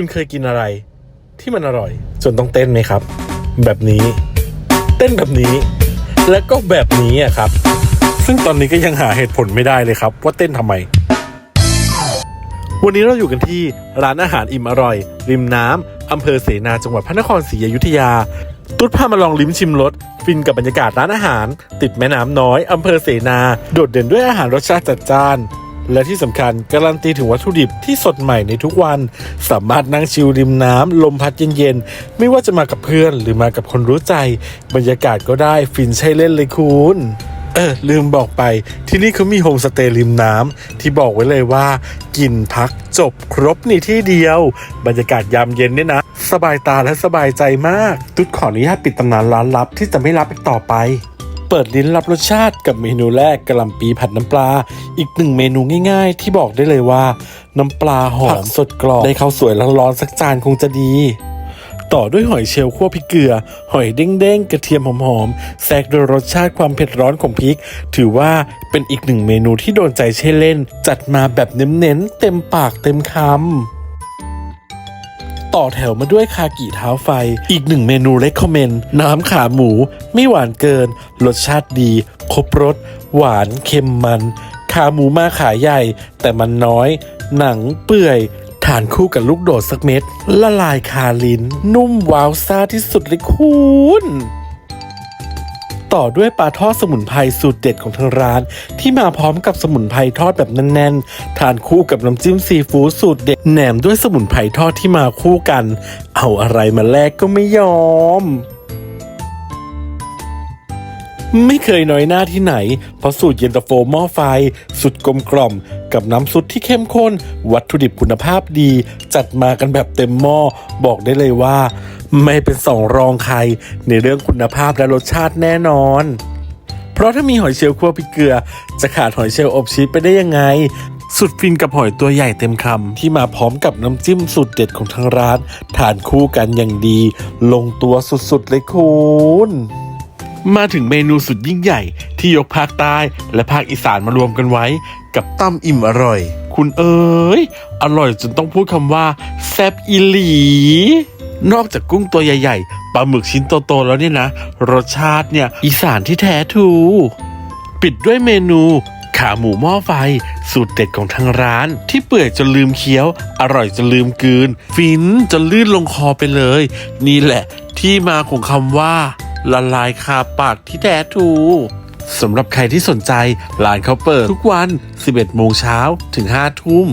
คุณเคยกินอะไร ที่มันอร่อย จนต้องเต้นไหมครับ แบบนี้ เต้นแบบนี้ และก็แบบนี้อะครับ ซึ่งตอนนี้ก็ยังหาเหตุผลไม่ได้เลยครับ ว่าเต้นทำไม วันนี้เราอยู่กันที่ร้านอาหารอิ่มอร่อย ริมน้ำอำเภอเสนาจังหวัดพระนครศรีอยุธยา ตุ๊ดพามาลองลิ้มชิมรสฟินกับบรรยากาศร้านอาหาร ติดแม่น้ำน้อยอำเภอเสนา โดดเด่นด้วยอาหารรสชาติจัดจ้าน และที่สำคัญการันตีถึงวัตถุดิบที่สดใหม่ในทุกวัน สามารถนั่งชิลริมน้ำลมพัดเย็นๆ ไม่ว่าจะมากับเพื่อนหรือมากับคนรู้ใจ บรรยากาศก็ได้ฟินใช่เล่นเลยคุณเออลืมบอกไปที่นี่เขามีโฮมสเตย์ริมน้ำที่บอกไว้เลยว่า กินพักจบครบในที่เดียว บรรยากาศยามเย็นเนี่ยนะ สบายตาและสบายใจมาก ตุ๊ดขออนุญาตปิดตำนานร้านลับที่จะไม่รับอีกต่อไป เปิดลิ้นรับรสชาติกับเมนูแรกกะหล่ำปีผัดน้ำปลา อีกหนึ่งเมนูง่ายๆ ที่บอกได้เลยว่า น้ำปลาหอมสดกรอบได้ข้าวสวยร้อนๆสักจานคงจะดี ต่อด้วยหอยเชลล์คั่วพริกเกลือ หอยเด้งๆ กระเทียมหอมๆแทรกด้วยรสชาติความเผ็ดร้อนของพริก ถือว่าเป็นอีกหนึ่งเมนูที่โดนใจใช่เล่น จัดมาแบบเน้นๆเต็มปากเต็มคำ ต่อแถวมาด้วยคากิเท้าไฟ อีกหนึ่งเมนูเลคคอมเมนต์น้ำขาหมู ไม่หวานเกิน รสชาติดี ครบรส หวานเค็มมัน ขาหมูมาขาใหญ่ แต่มันน้อย หนังเปื่อยทานคู่กับลูกโดดสักเม็ดละลายคาลิ้น นุ่มว้าวซ่าที่สุดเลยคุณ ต่อด้วยปลาทอดสมุนไพรสูตรเด็ดของทางร้าน ที่มาพร้อมกับสมุนไพรทอดแบบแน่นๆ ทานคู่กับน้ำจิ้มซีฟู้ดสูตรเด็ดแหนมด้วยสมุนไพรทอดที่มาคู่กัน เอาอะไรมาแลกก็ไม่ยอมไม่เคยน้อยหน้าที่ไหน เพราะสูตรเย็นตาโฟหม้อไฟ สุดกลมกล่อม กับน้ำซุปที่เข้มข้น วัตถุดิบคุณภาพดี จัดมากันแบบเต็มหม้อ บอกได้เลยว่า ไม่เป็นสองรองใครในเรื่องคุณภาพและรสชาติแน่นอน เพราะถ้ามีหอยเชลล์คั่วพริกเกลือ จะขาดหอยเชลล์อบชีสไปได้ยังไง สุดฟินกับหอยตัวใหญ่เต็มคำที่มาพร้อมกับน้ำจิ้มสูตรเด็ดของทางร้าน ทานคู่กันอย่างดี ลงตัวสุดๆเลยคุณมาถึงเมนูสุดยิ่งใหญ่ที่ยกภาคใต้และภาคอีสานมารวมกันไว้ กับตั้มอิ่มอร่อย คุณเอ๋ยอร่อยจนต้องพูดคำว่า แซบอีหลี นอกจากกุ้งตัวใหญ่ๆปลาหมึกชิ้นโตๆแล้วเนี่ยนะ รสชาติเนี่ย อีสานที่แท้ทู ปิดด้วยเมนู ขาหมูหม้อไฟ สูตรเด็ดของทางร้าน ที่เปื่อยจนลืมเคี้ยว อร่อยจนลืมกืน ฟินจนลื่นลงคอไปเลย นี่แหละ ที่มาของคำว่า ละลายคาปากที่แท้ทูสำหรับใครที่สนใจร้านเขาเปิดทุกวัน 11 โมงเช้าถึง 5 ทุ่ม